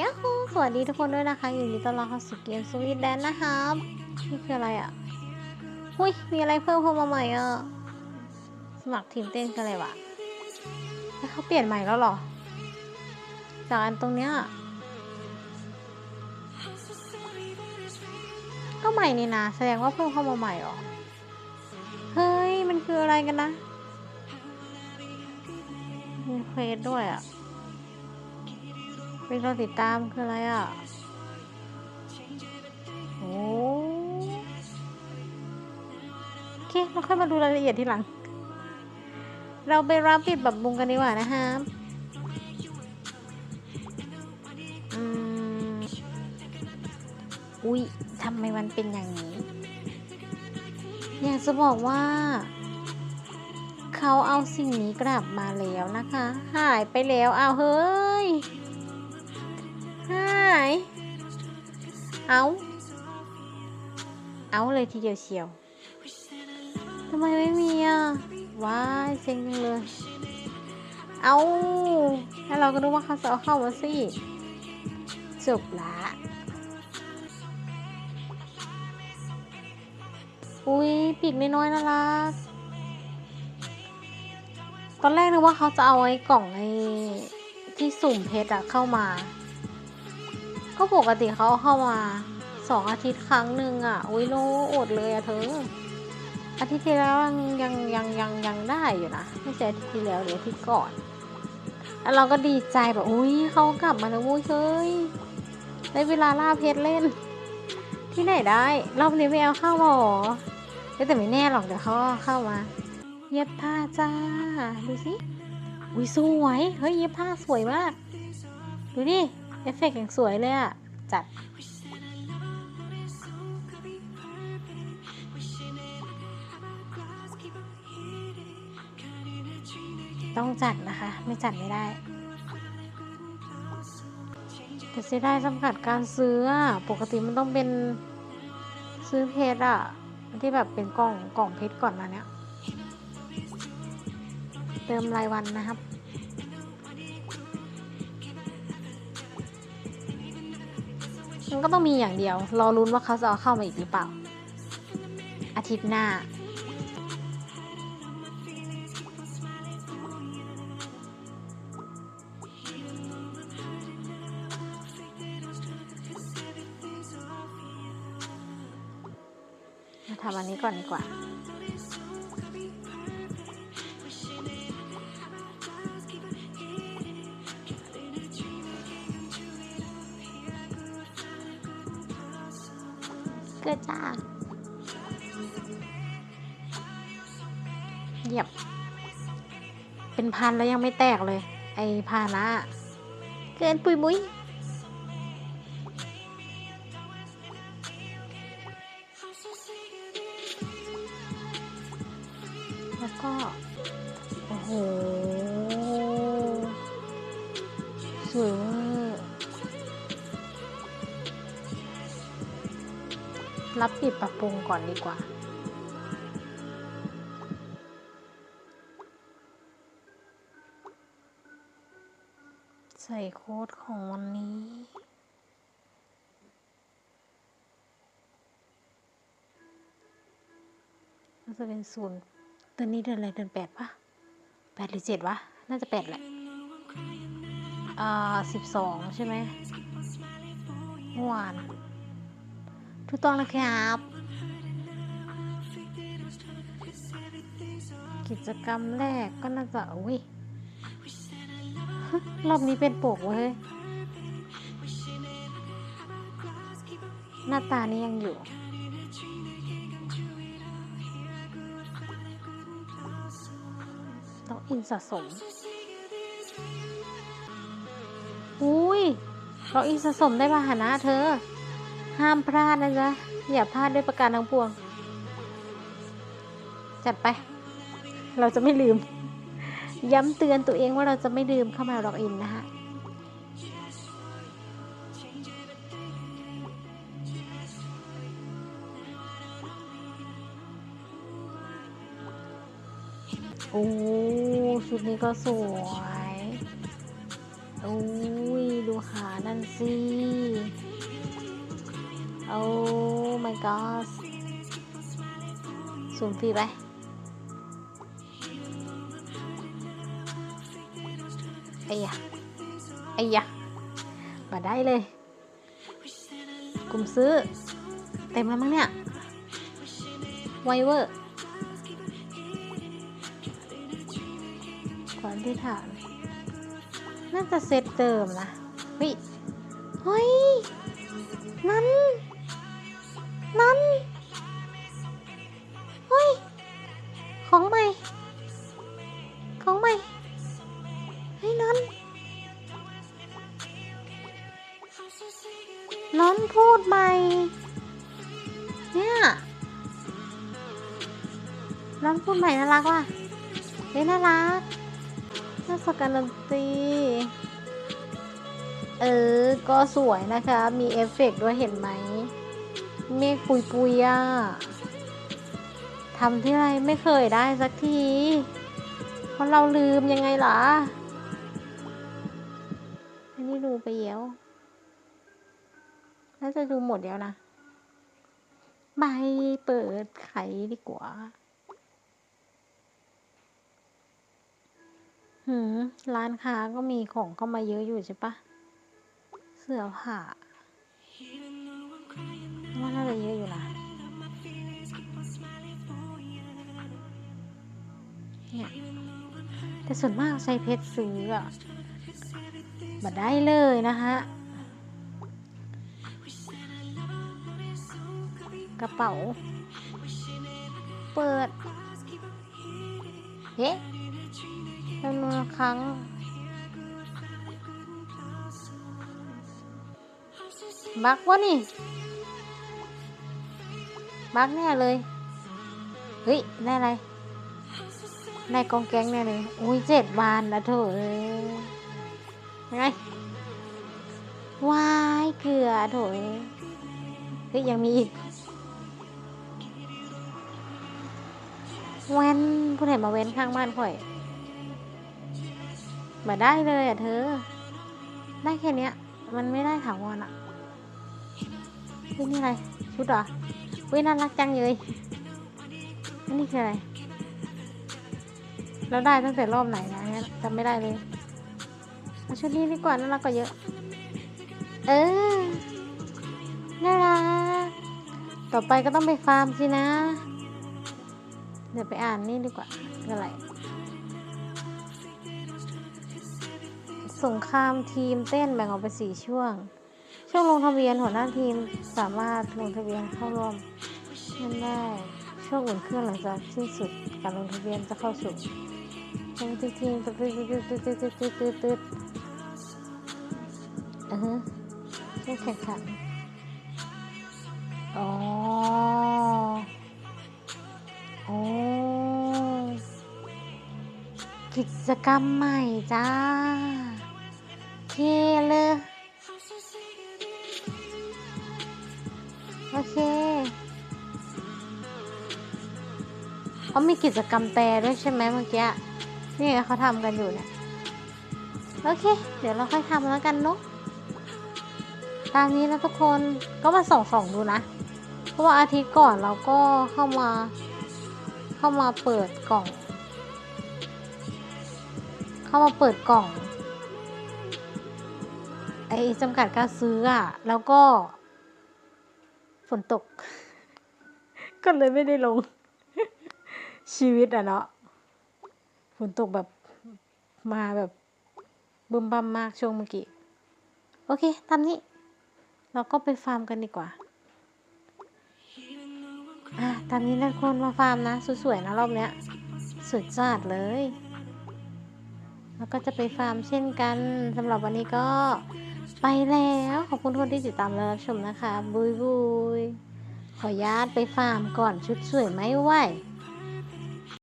ยาฮูสวัสดีทุกคนด้วยนะคะอยู่ดีต้อนรับเข้าสู่เกมสวีทแดนนะครับนี่คืออะไรอะหุ้ยมีอะไรเพิ่มเข้ามาใหม่อะสมัครทีมเต้นกันเลยวะแล้วเขาเปลี่ยนใหม่แล้วหรอ จากอันตรงเนี้ยก็ใหม่นี่นะแสดงว่าเพิ่มเข้ามาใหม่เหรอเฮ้ยมันคืออะไรกันนะมีเควสด้วยอะ เป็นเราติดตามคืออะไรอะ โอ้โอเค เราค่อยมาดูรายละเอียดทีหลัง เราไปรับปิดปรับปรุงกันดีกว่านะคะอืมอุ๊ยทำไมมันเป็นอย่างนี้ อยากจะบอกว่า เขาเอาสิ่งนี้กลับมาแล้วนะคะ หายไปแล้วเอาวเฮ้ย หายเอาเอาเลยทีเดียวเชียวทำไมไม่มีอะว้ายเซ็งจังเลย เอาแล้วเราก็รู้ว่าเขาจะเอาเข้ามาสิจบละอุ้ยปีกน้อยๆน่ารักตอนแรกนึกว่าเขาจะเอาไอ้กล่องไอ้ที่สุ่มเพชรอะเข้ามา ก็ปกติเขาเข้ามาสองอาทิตย์ครั้งหนึ่งอะอุ้ยโลอดเลยอะเธอ อาทิตย์ที่แล้วยังยังยังยังได้อยู่นะ ไม่ใช่อาทิตย์ที่แล้วหรืออาทิตย์ก่อน แล้วเราก็ดีใจแบบอุ้ยเขากลับมาแล้วเว้ยเฮ้ยได้เวลาล่าเพชรเล่น ที่ไหนได้รอบนี้ไม่เอาเข้าหรอเอ้ยแต่ไม่แน่หรอกเดี๋ยวเขาเอาเข้ามาเย็บผ้าจ้า ดูสิอุ้ยสวย เฮ้ยเย็บผ้าสวยมาก ดูดิ เอฟเฟกต์อย่างสวยเลยอะจัดต้องจัดนะคะ ไม่จัดไม่ได้ แต่เสียดายจำกัดการซื้ออปกติมันต้องเป็นซื้อเพชรอะที่แบบเป็นกล่องกล่องเพชรก่อนมาเนี้ยเติมรายวันนะครับ นก็ต้องมีอย่างเดียว รอรุ้นว่าเขาจะเอาเข้ามาอีกหรือเปล่า อาทิตย์หน้า มาทำอันนี้ก่อนดีกว่า เกิดจ้าเหยียบ เป็นพันแล้วยังไม่แตกเลย ไอ้พานะ เกินปุยมุ้ยแล้วก็ โอ้โห สวยเวอ รับปิดปรับปรุงก่อนดีกว่า ใส่โค้ดของวันนี้น่าจะเป็นศูนย์เดือนนี้เดือนอะไรเดือนแปดปะแปดหรือเจ็ดวะ น่าจะแปดแหละ อ่าสิบสองใช่ไหมเมื่อวาน ถูกต้องนะครับ กิจกรรมแรกก็น่าจะอุ้ยรอบนี้เป็นปกเว้ย หน้าตานี้ยังอยู่ต้องอินสะสม อุ้ยเราอินสะสมได้ปะหนะเธอ ห้ามพลาดนะจ๊ะอย่าพลาดด้วยประการทั้งปวง จัดไป เราจะไม่ลืม ย้ำเตือนตัวเองว่าเราจะไม่ลืมเข้ามาล็อกอินนะคะโอ้ชุดนี้ก็สวย โอ้ย ดูขานั่นสิ โอ้ my god สูงฟรีไปไอ้ยะไอ้ยะมาได้เลย กลุ่มซื้อ เต็มแล้วมั้งเนี่ย ไวเวอร์ขอที่ฐานน่าจะเซตเดิมนะเฮ้ย เฮ้ย นั่น นั่น เฮ้ย ของใหม่ ของใหม่ เฮ้ยนั่นน้อนพูดใหม่ เนี่ยน้อนพูดใหม่น่ารักว่ะ เฮ้ยน่ารักน่าสการันตรีเออ ก็สวยนะคะ มีเอฟเฟกด้วยเห็นไหม เมฆปุยปุยอะทำที่ไรไม่เคยได้สักที เพราะเราลืมยังไงล่ะ อันนี้ดูไปเยวน่าจะดูหมดแล้วนะใบเปิดไขดีกว่า หืม ร้านค้าก็มีของเข้ามาเยอะอยู่ใช่ปะ เสื้อผ้า ว่าน่าจะเยอะอยู่นะเนี่ยแต่ส่วนมากใช้เพชรซื้ออะมาได้เลยนะฮะ กระเป๋า เปิด เฮ้จำนวนครั้งบักวะนี่ บักแน่เลย เฮ้ยได้อะไรได้กองแกงแน่เลย อุ้ยเจ็ดบานนะเถอะเอ้ยไงวายเกลือโถยเฮ้ยยังมีอีกเว้นผู้ใดมาเว้นข้างบ้านข่อย มาได้เลยอะเธอ ได้แค่เนี้ย มันไม่ได้ถาวรอะเฮ้ยนี่อะไร ชุดเหรอ เว้ยน่ารักจังเลยนนี้คืออะไร เราได้ตั้งแต่รอบไหนนะจำไม่ได้เลยเอาชุดนี้ดีกว่าน่ารักกว่าเยอะ เออ น่ารัก ต่อไปก็ต้องไปฟาร์มสินะ เดี๋ยวไปอ่านนี่ดีกว่าคืออะไรสงครามทีมเต้นแบ่งออกเป็นสี่ช่วง ช่วงลงทะเบียนหัวหน้าทีมสามารถลงทะเบียนเข้าร่วมนั่นได้ ช่วงอุ่นเครื่องหลังจากสิ้นสุดการลงทะเบียนจะเข้าสู่ช่วงที่ทีมตึ๊ดตึ๊ดตึ๊ดตึ๊ดตึ๊ดตึ๊ดตึ๊ดตึ๊ดตึ๊ดเออช่วงแข่งขันอ๋อโอ้กิจกรรมใหม่จ้าเคเลย โอเคเขามีกิจกรรมแต่ด้วยใช่ไหมเมื่อกี้นี่เขาทำกันอยู่เนี่ยโอเค เดี๋ยวเราค่อยทำแล้วกันเนาะตามนี้นะทุกคนก็มาส่องส่องๆดูนะ เพราะว่าอาทิตย์ก่อนเราก็เข้ามา เข้ามาเปิดกล่อง เข้ามาเปิดกล่องไอ้จำกัดการซื้ออะแล้วก็ ฝนตก ก็เลยไม่ได้ลง ชีวิตอะเนาะฝนตกแบบมาแบบบึมบัมมากช่วงเมื่อกี้ โอเคตามนี้ เราก็ไปฟาร์มกันดีกว่าอะตามนี้นะคนมาฟาร์มนะ สวยๆนะรอบเนี้ยสวยจัดเลย แล้วก็จะไปฟาร์มเช่นกันสำหรับวันนี้ก็ ไปแล้วขอบคุณทุกคนที่ติดตามและรับชมนะคะ บุยบุยขออนุญาตไปฟาร์มก่อนชุดสวยไม่ไหว